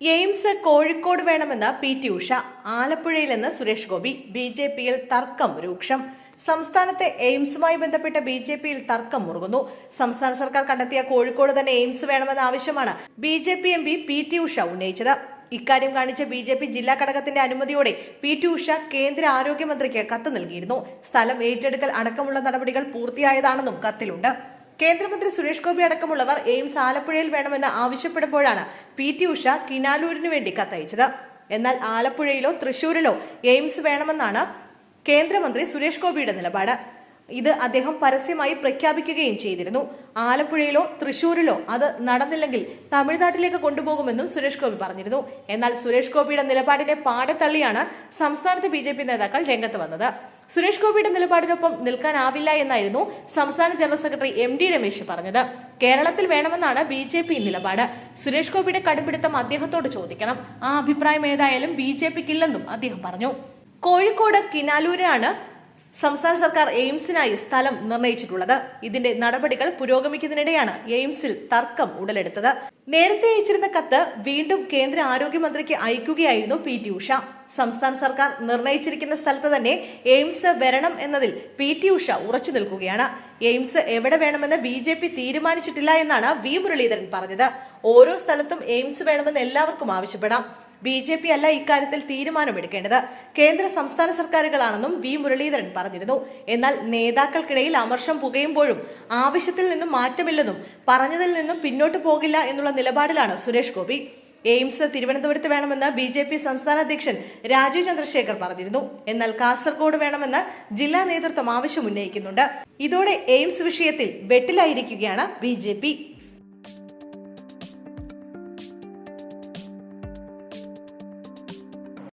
AIIMS Kozhikode വേണമെന്ന് P T Usha ആലപ്പുഴയിൽ നിന്ന് സുരേഷ് ഗോപി ബി ജെ പിയിൽ തർക്കം രൂക്ഷം. സംസ്ഥാനത്തെ എയിംസുമായി ബന്ധപ്പെട്ട് ബി ജെ പിയിൽ തർക്കം മുറുകുന്നു. സംസ്ഥാന സർക്കാർ കണ്ടെത്തിയ കോഴിക്കോട് തന്നെ എയിംസ് വേണമെന്ന ആവശ്യമാണ് B J P M P P T Usha ഉന്നയിച്ചത്. ഇക്കാര്യം കാണിച്ച് ബി ജെ പി ജില്ലാ ഘടകത്തിന്റെ അനുമതിയോടെ പി ടി ഉഷ കേന്ദ്ര ആരോഗ്യമന്ത്രിക്ക് കത്ത് നൽകിയിരുന്നു. സ്ഥലം ഏറ്റെടുക്കൽ അടക്കമുള്ള നടപടികൾ പൂർത്തിയായതാണെന്നും കത്തിലുണ്ട്. കേന്ദ്രമന്ത്രി സുരേഷ് ഗോപി അടക്കമുള്ളവർ എയിംസ് ആലപ്പുഴയിൽ വേണമെന്ന് ആവശ്യപ്പെടുമ്പോഴാണ് പി ടി ഉഷ കിനാലൂരിനു വേണ്ടി കത്തയച്ചത്. എന്നാൽ ആലപ്പുഴയിലോ തൃശൂരിലോ എയിംസ് വേണമെന്നാണ് കേന്ദ്രമന്ത്രി സുരേഷ് ഗോപിയുടെ നിലപാട്. ഇത് അദ്ദേഹം പരസ്യമായി പ്രഖ്യാപിക്കുകയും ചെയ്തിരുന്നു. ആലപ്പുഴയിലോ തൃശൂരിലോ അത് നടന്നില്ലെങ്കിൽ തമിഴ്നാട്ടിലേക്ക് കൊണ്ടുപോകുമെന്നും സുരേഷ് ഗോപി പറഞ്ഞിരുന്നു. എന്നാൽ സുരേഷ് ഗോപിയുടെ നിലപാടിനെ പാടെ തള്ളിയാണ് സംസ്ഥാനത്തെ ബി നേതാക്കൾ രംഗത്ത് വന്നത്. സുരേഷ് ഗോപിയുടെ നിലപാടിനൊപ്പം നിൽക്കാനാവില്ല എന്നായിരുന്നു സംസ്ഥാന general secretary M D Ramesh പറഞ്ഞത്. കേരളത്തിൽ വേണമെന്നാണ് ബി ജെ പി നിലപാട്. സുരേഷ് ഗോപിയുടെ കടുപിടുത്തം അദ്ദേഹത്തോട് ചോദിക്കണം. ആ അഭിപ്രായം ഏതായാലും ബി ജെ പിക്കില്ലെന്നും അദ്ദേഹം പറഞ്ഞു. കോഴിക്കോട് കിനാലൂരാണ് സംസ്ഥാന സർക്കാർ എയിംസിനായി സ്ഥലം നിർണയിച്ചിട്ടുള്ളത്. ഇതിന്റെ നടപടികൾ പുരോഗമിക്കുന്നതിനിടെയാണ് എയിംസിൽ തർക്കം ഉടലെടുത്തത്. നേരത്തെ അയച്ചിരുന്ന കത്ത് വീണ്ടും കേന്ദ്ര ആരോഗ്യമന്ത്രിക്ക് അയക്കുകയായിരുന്നു പി ടി ഉഷ. സംസ്ഥാന സർക്കാർ നിർണയിച്ചിരിക്കുന്ന സ്ഥലത്ത് തന്നെ എയിംസ് വരണം എന്നതിൽ പി ടി ഉഷ ഉറച്ചു നിൽക്കുകയാണ്. എയിംസ് എവിടെ വേണമെന്ന് ബി ജെ പി തീരുമാനിച്ചിട്ടില്ല എന്നാണ് വി മുരളീധരൻ പറഞ്ഞത്. ഓരോ സ്ഥലത്തും എയിംസ് വേണമെന്ന് എല്ലാവർക്കും ആവശ്യപ്പെടാം. ബി ജെ പി അല്ല ഇക്കാര്യത്തിൽ തീരുമാനമെടുക്കേണ്ടത്. കേന്ദ്ര സംസ്ഥാന സർക്കാരുകളാണെന്നും വി മുരളീധരൻ പറഞ്ഞിരുന്നു. എന്നാൽ നേതാക്കൾക്കിടയിൽ അമർഷം പുകയുമ്പോഴും ആവശ്യത്തിൽ നിന്നും മാറ്റമില്ലെന്നും പറഞ്ഞതിൽ നിന്നും പിന്നോട്ട് പോകില്ല എന്നുള്ള നിലപാടിലാണ് സുരേഷ് ഗോപി. എയിംസ് തിരുവനന്തപുരത്ത് വേണമെന്ന് ബി ജെ പി സംസ്ഥാന അധ്യക്ഷൻ രാജീവ് ചന്ദ്രശേഖർ പറഞ്ഞിരുന്നു. എന്നാൽ കാസർഗോഡ് വേണമെന്ന് ജില്ലാ നേതൃത്വം ആവശ്യമുന്നയിക്കുന്നുണ്ട് ഇതോടെ എയിംസ് വിഷയത്തിൽ വെട്ടിലായിരിക്കുകയാണ് ബി